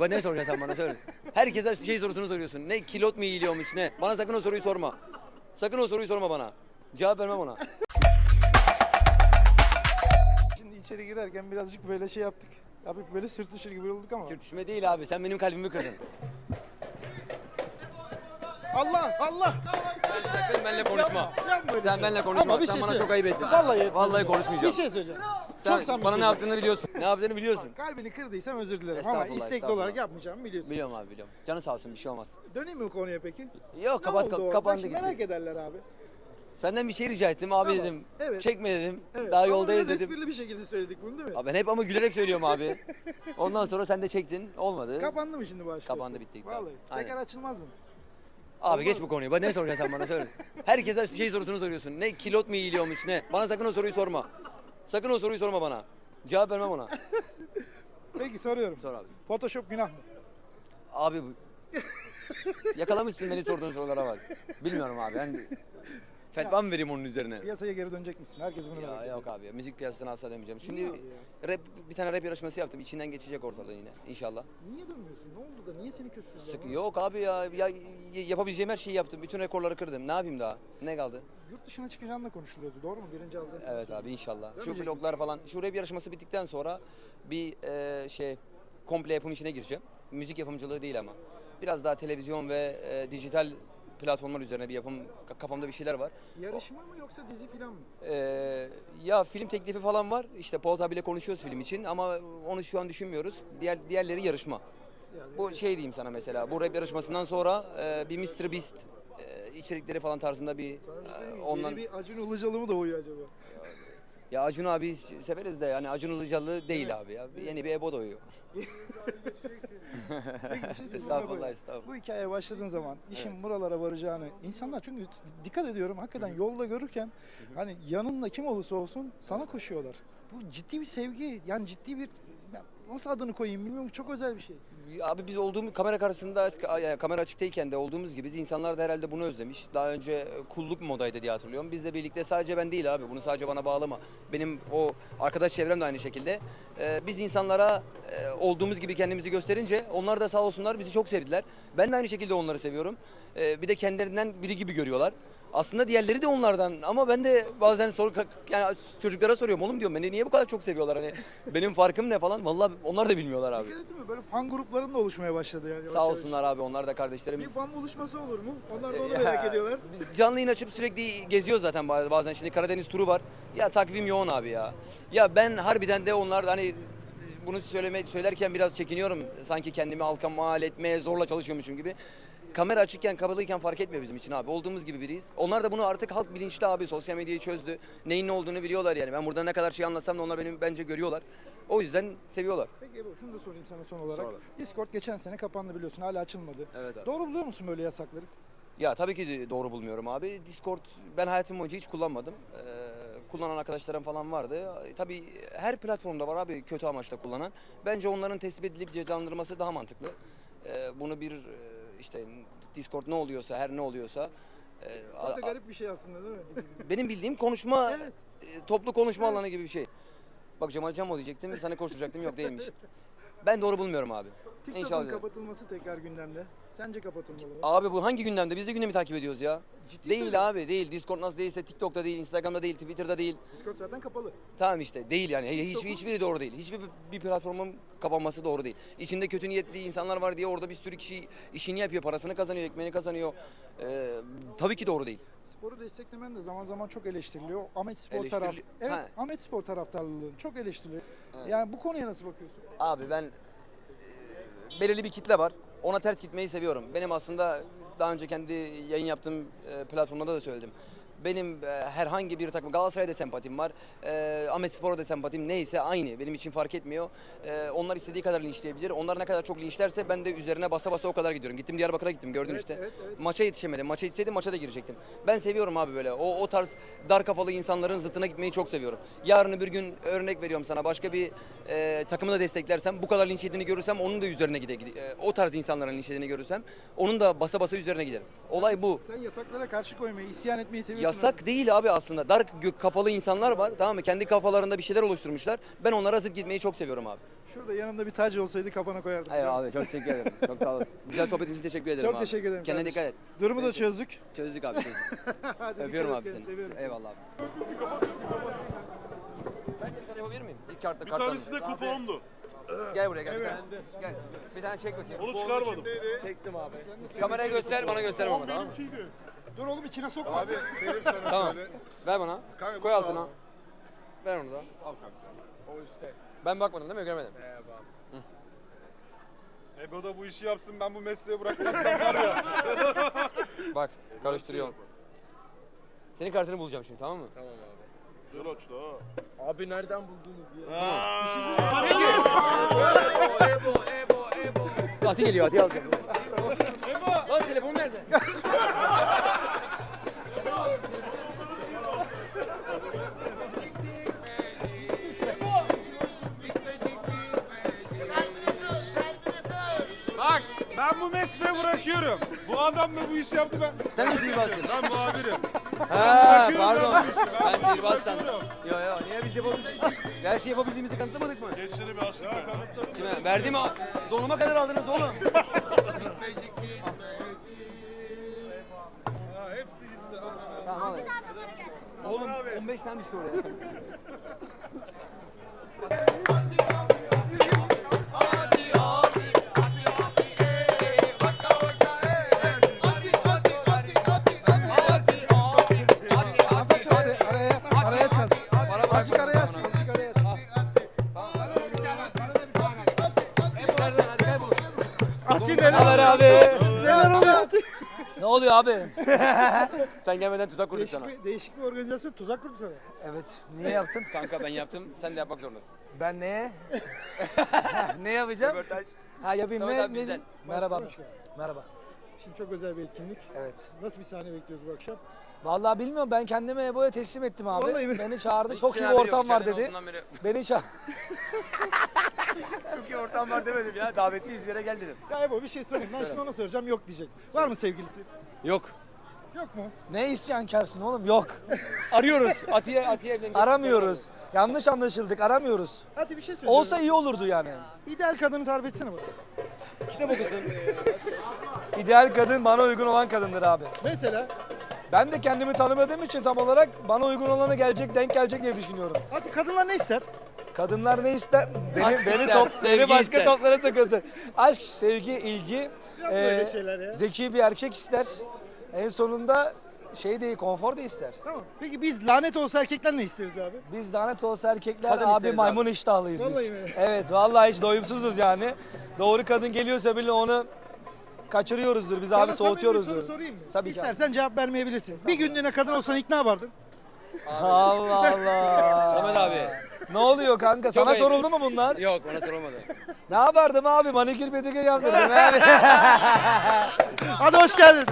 Bana ne soracaksın sen bana söyle. Herkese şey sorusunu soruyorsun. Ne kilot mu iyiliyormuş ne? Bana sakın o soruyu sorma. Sakın o soruyu sorma bana. Cevap vermem ona. Şimdi içeri girerken birazcık böyle şey yaptık. Abi böyle sürtüşür gibi olduk ama. Sürtüşme değil abi. Sen benim kalbimi kırdın. Allah Allah. Sakın benimle konuşma. Yapma, öyle Sen şey. benimle konuşma. Ama bir Sen şey bana söyle. çok ayıp ettin. Vallahi Vallahi konuşmayacağım. Bir şey söyleyeceğim. Sen çok samimi bana ne söylüyorum. yaptığını biliyorsun. Ne yaptığını biliyorsun. Kalbini kırdıysam özür dilerim ama Estağfurullah, istekli estağfurullah. olarak yapmayacağımı biliyorsun. Biliyorum abi biliyorum. Canı sağ olsun bir şey olmaz. Döneyim mi konuya peki? Yok kapat oldu o? kapandı Bak, gitti. Merak ederler abi. Senden bir şey rica ettim abi Tamam, dedim. evet. Çekme dedim. Evet. Daha ama yoldayız biraz dedim. esprili bir şekilde söyledik bunu değil mi? Abi ben hep ama gülerek söylüyorum abi. Ondan sonra sen de çektin. Olmadı. Kapandı mı şimdi bu aşk? Kapandı, bitti, gitti abi. Vallahi. Aynen. Tekrar açılmaz mı? Abi geç bu konuyu. Bana ne soracaksın sen bana söyle. Herkese şey sorusunu soruyorsun. Ne kilot mu iyiliyormuş ne? Bana sakın o soruyu sorma. Sakın o soruyu sorma bana. Cevap vermem ona. Peki soruyorum. Sor abi. Photoshop günah mı? Abi bu... Yakalamışsın beni sorduğun sorulara bak. Bilmiyorum abi. Ben fetva mı vereyim onun üzerine? Piyasaya geri dönecek misin? Herkes bunu merak Ya ediyor. yok abi ya. Müzik piyasasına asla dönmeyeceğim. Şimdi abi rap, bir tane rap yarışması yaptım. İçinden geçecek ortalığı yine inşallah. Niye dönmüyorsun? Ne oldu da? Niye seni küstürdüler? Sık yok abi ya. ya y- yapabileceğim her şeyi yaptım. Bütün rekorları kırdım. Ne yapayım daha? Ne kaldı? Yurt dışına çıkacağın da konuşuluyordu. Doğru mu? Birinci ağızdan sen Evet söyledin. abi inşallah. Şu Dönmeyecek vloglar falan. Şu rap yarışması bittikten sonra bir e, şey komple yapım işine gireceğim. Müzik yapımcılığı değil ama. Biraz daha televizyon ve e, dijital platformlar üzerine bir yapım kafamda bir şeyler var. Yarışma mı yoksa dizi falan mı? Ee, ya film teklifi falan var. İşte Polat abiyle konuşuyoruz film için ama onu şu an düşünmüyoruz. Diğer diğerleri yarışma. Yani Bu şey diyeyim sana mesela. Bu rap yarışmasından sonra e, bir Mr Beast e, içerikleri falan tarzında bir e, ondan Yeni bir Acun Ilıcalı mı doğuyor acaba? Ya Acun abi severiz de yani Acun Ilıcalı değil abi ya. Yeni bir Ebo. Peki bir şey söyleyeyim. Estağfurullah, Bak, estağfurullah. Bu hikayeye başladığın zaman işin buralara varacağını insanlar çünkü dikkat ediyorum hakikaten yolda görürken hani yanında kim olursa olsun sana koşuyorlar. Bu ciddi bir sevgi yani ciddi bir nasıl adını koyayım bilmiyorum çok özel bir şey. Abi biz olduğumuz kamera karşısında yani kamera açık değilken de olduğumuz gibi biz insanlar da herhalde bunu özlemiş. Daha önce e, kulluk modaydı diye hatırlıyorum. Bizle birlikte sadece ben değil abi. Bunu sadece bana bağlama. Benim o arkadaş çevrem de aynı şekilde. Ee, biz insanlara e, olduğumuz gibi kendimizi gösterince onlar da sağ olsunlar bizi çok sevdiler. Ben de aynı şekilde onları seviyorum. Ee, bir de kendilerinden biri gibi görüyorlar. Aslında diğerleri de onlardan ama ben de bazen soru yani çocuklara soruyorum oğlum diyorum beni niye bu kadar çok seviyorlar hani benim farkım ne falan vallahi onlar da bilmiyorlar abi. Dikkat ettin mi? Böyle fan gruplarının da oluşmaya başladı yani. Sağ olsunlar abi onlar da Bir kardeşlerimiz. fan buluşması olur mu? Onlar da onu Ya, merak ediyorlar. Biz canlı yayın açıp sürekli geziyoruz zaten baz- bazen. Şimdi Karadeniz turu var. Ya takvim yoğun abi ya. Ya ben harbiden de onlar da hani bunu söyleme, söylerken biraz çekiniyorum. Sanki kendimi halka mal etmeye zorla çalışıyormuşum gibi. Kamera açıkken kapalıyken fark etmiyor bizim için abi. Olduğumuz gibi biriyiz. Onlar da bunu artık halk bilinçli abi. Sosyal medyayı çözdü. Neyin ne olduğunu biliyorlar yani. Ben burada ne kadar şey anlatsam da onlar benim bence görüyorlar. O yüzden seviyorlar. Peki Ebru şunu da sorayım sana son olarak. Sor abi. Discord geçen sene kapandı biliyorsun hala açılmadı. Evet abi. Doğru buluyor musun böyle yasakları? Ya tabii ki doğru bulmuyorum abi. Discord ben hayatım boyunca hiç kullanmadım. Ee, kullanan arkadaşlarım falan vardı. Tabii her platformda var abi kötü amaçla kullanan. Bence onların tespit edilip cezalandırılması daha mantıklı. Ee, bunu bir e, işte Discord ne oluyorsa her ne oluyorsa e, Çok da garip bir şey aslında değil mi? benim bildiğim konuşma Evet. e, toplu konuşma Evet. alanı gibi bir şey. Bak Cemal Camo diyecektim sana koşturacaktım yok değilmiş. Ben doğru bulmuyorum abi. TikTok'un İnşallah. kapatılması tekrar gündemde. Sence kapatılmalı mı? Abi bu hangi gündemde? Biz de gündemi takip ediyoruz ya. Ciddi değil söylüyorum. abi değil. Discord nasıl değilse TikTok'ta değil, Instagram'da değil, Twitter'da değil. Discord zaten kapalı. Tamam işte değil yani. Hiç, TikTok'un- hiçbiri doğru değil. Hiçbir bir platformun kapanması doğru değil. İçinde kötü niyetli insanlar var diye orada bir sürü kişi işini yapıyor, parasını kazanıyor, ekmeğini kazanıyor. Ee, tabii ki doğru değil. Sporu desteklemen de zaman zaman çok eleştiriliyor. Ahmet Spor Eleştirili- taraf. Evet, Ha. Ahmet Spor taraftarlığın çok eleştiriliyor. Yani bu konuya nasıl bakıyorsun? Abi ben belirli bir kitle var. Ona ters gitmeyi seviyorum. Benim aslında daha önce kendi yayın yaptığım e, platformda da söyledim. Benim e, herhangi bir takım Galatasaray'da sempatim var. E, Ahmet Spor'a da sempatim neyse aynı. Benim için fark etmiyor. E, onlar istediği kadar linçleyebilir. Onlar ne kadar çok linçlerse ben de üzerine basa basa o kadar gidiyorum. Gittim Diyarbakır'a gittim gördün Evet, işte. evet, evet. Maça yetişemedim. Maça yetişseydim maça da girecektim. Ben seviyorum abi böyle. O, o tarz dar kafalı insanların zıtına gitmeyi çok seviyorum. Yarın bir gün örnek veriyorum sana. Başka bir e, takımı da desteklersem bu kadar linç yediğini görürsem onun da üzerine gide, gide- e, o tarz insanların linç yediğini görürsem onun da basa basa üzerine giderim. Olay bu. Sen yasaklara karşı koymayı, isyan etmeyi seviyorsun yasak değil abi aslında. Dar kafalı insanlar var tamam mı? Kendi kafalarında bir şeyler oluşturmuşlar. Ben onlara zıt gitmeyi çok seviyorum abi. Şurada yanımda bir tac olsaydı kafana koyardım. Eyvallah abi çok teşekkür ederim. Çok sağ olasın. Güzel sohbetin için teşekkür ederim Çok abi. teşekkür ederim Kendine kardeşim. dikkat et. Durumu da çözdük. Çözdük abi çözdük. Hadi Öpüyorum dikkat abi et seni. seviyorum seni. Eyvallah abi. Ben de bir tane yapabilir miyim? İlk kartta Bir karttan. tanesi de kupondu. Gel buraya gel. Bir tane. Gel. Bir tane çek bakayım. Onu çıkarmadım. Kameraya göster bana gösterme ama tamam mı? Dur oğlum içine sokma. Abi benim sana Tamam. şöyle. Ver bana. Kanka, Koy bunu altına. al. Ver onu da. Al kardeşim. Ben bakmadım değil mi? Görmedim. Ebo da bu işi yapsın ben bu mesleği bırakmazsam var ya. Bak karıştırıyorum. Senin kartını bulacağım şimdi tamam mı? Güzel açtı ha. Abi nereden buldunuz ya? Ati geliyor Ati alacağım. Lan telefon nerede? bu mesleği bırakıyorum. Bu adam da bu işi yaptı ben. Sen mi sihirbazsın? Ben muhabirim. Ha Bırakıyorum pardon. ben bu işi, ben Ben sihirbazsan. Yo yo niye biz yapabildik? Her şeyi yapabildiğimizi kanıtlamadık mı? Gençleri bir açtık. Ya kanıtladım. Kime? Verdi mi? Donuma kadar aldınız oğlum. Ha, hepsi gitti. Tamam al. Oğlum 15 tane düştü oraya. abi. Neler oluyor? Ne oluyor abi? Sen gelmeden tuzak kurduk Değişik sana. bir, değişik bir organizasyon tuzak kurdu sana. Evet. Niye yaptın? Kanka ben yaptım. Sen de yapmak zorundasın. Ben neye? ne yapacağım? Röportaj. Ha yapayım Samet ne? abi ne bizden. Merhaba. Hoş geldin. Merhaba. Şimdi çok özel bir etkinlik. Evet. Nasıl bir sahne bekliyoruz bu akşam? Vallahi bilmiyorum ben kendimi Ebo'ya teslim ettim abi. Vallahi mi? Beni çağırdı. Hiçbir Çok iyi bir haberi ortam yok. var İçeriden dedi. olduğundan beri- Beni çağır. Çok iyi ortam var demedim ya. Davetliyiz bir yere gel dedim. Ya Ebo bir şey sorayım. Ben şimdi ona soracağım yok diyecek. Var mı sevgilisi? Yok. Yok mu? ne isyankarsın oğlum? Yok. Arıyoruz. Atiye, Atiye evlen. Aramıyoruz. Yanlış anlaşıldık. Aramıyoruz. Hadi bir şey söyleyeceğim. Olsa iyi olurdu yani. İdeal kadını tarif etsene bak. Kitap okusun. İdeal kadın bana uygun olan kadındır abi. Mesela Ben de kendimi tanımadığım için tam olarak bana uygun olana gelecek, denk gelecek diye düşünüyorum. hadi kadınlar ne ister? Kadınlar ne ister? Beni, Aşk beni, ister, top, sevgi beni başka ister. toplara sokuyorsun. Aşk, sevgi, ilgi. Yapma öyle şeyler ya. Zeki bir erkek ister. En sonunda şey değil, konfor da ister. Tamam. Peki biz lanet olsa erkekler ne isteriz abi? Biz lanet olsa erkekler Kadın abi isteriz maymun abi. iştahlıyız biz. Vallahi mi? Evet vallahi hiç doyumsuzuz yani. Doğru kadın geliyorsa bile onu kaçırıyoruzdur biz abi Sana samimi bir soğutuyoruzdur. soru sorayım mı? Tabii ki. İstersen cevap vermeyebilirsin. Bir günlüğüne kadın olsan ikna yapardın. Allah Allah. Samet abi. Ne oluyor kanka? Sana ayıp. soruldu mu bunlar? Yok bana sorulmadı. Ne yapardım abi? Manikür pedikür yaptırdım abi. Hadi hoş geldin.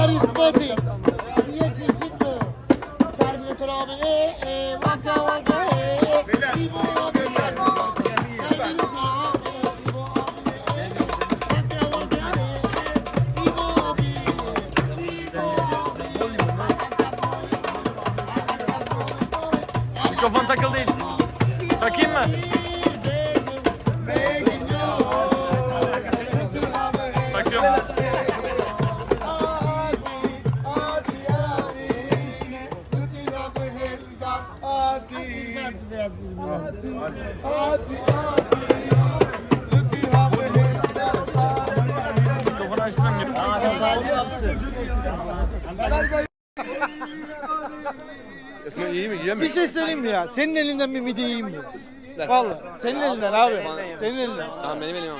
Abi Git. İsmail iyi mi? Yiyor mu? Bir şey söyleyeyim mi ya? Senin elinden bir midye yiyeyim mi? Ver. Vallahi. Senin elinden abi. Senin elinden. Tamam benim elim.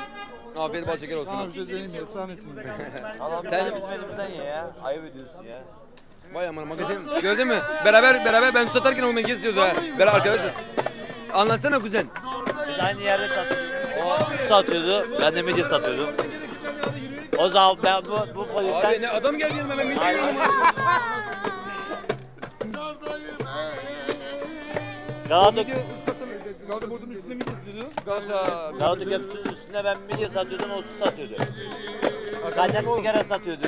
Afiyet bal şeker olsun. Sana bir şey söyleyeyim mi? Efsanesin. Sen Bizim elimizden ye ya. Ayıp ediyorsun ya. vay aman magazin gördün mü? Beraber beraber ben su satarken o mengi istiyordu ha. Beraber arkadaşız. Anlatsana kuzen. Biz aynı yerde satıyorduk. O su satıyordu. Ben de midye satıyordum. O zaman ben bu, bu polisten... Abi ne adam geldi yanıma ben midye yiyorum. Galata, Galata bordunun üstünde midye istiyordu. Galata. Galata Köprüsü'nün üstünde ben midye satıyordum, o su satıyordu. Kaçak sigara satıyordu.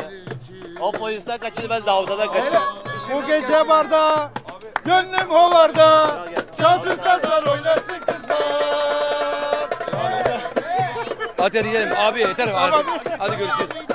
O polisten kaçırdı, ben zavdadan kaçırdım. Bu gece barda, gönlüm hovarda, çalsın sazlar oynasın kızlar. Hadi gidelim. Abi yeter abi. Hadi görüşürüz.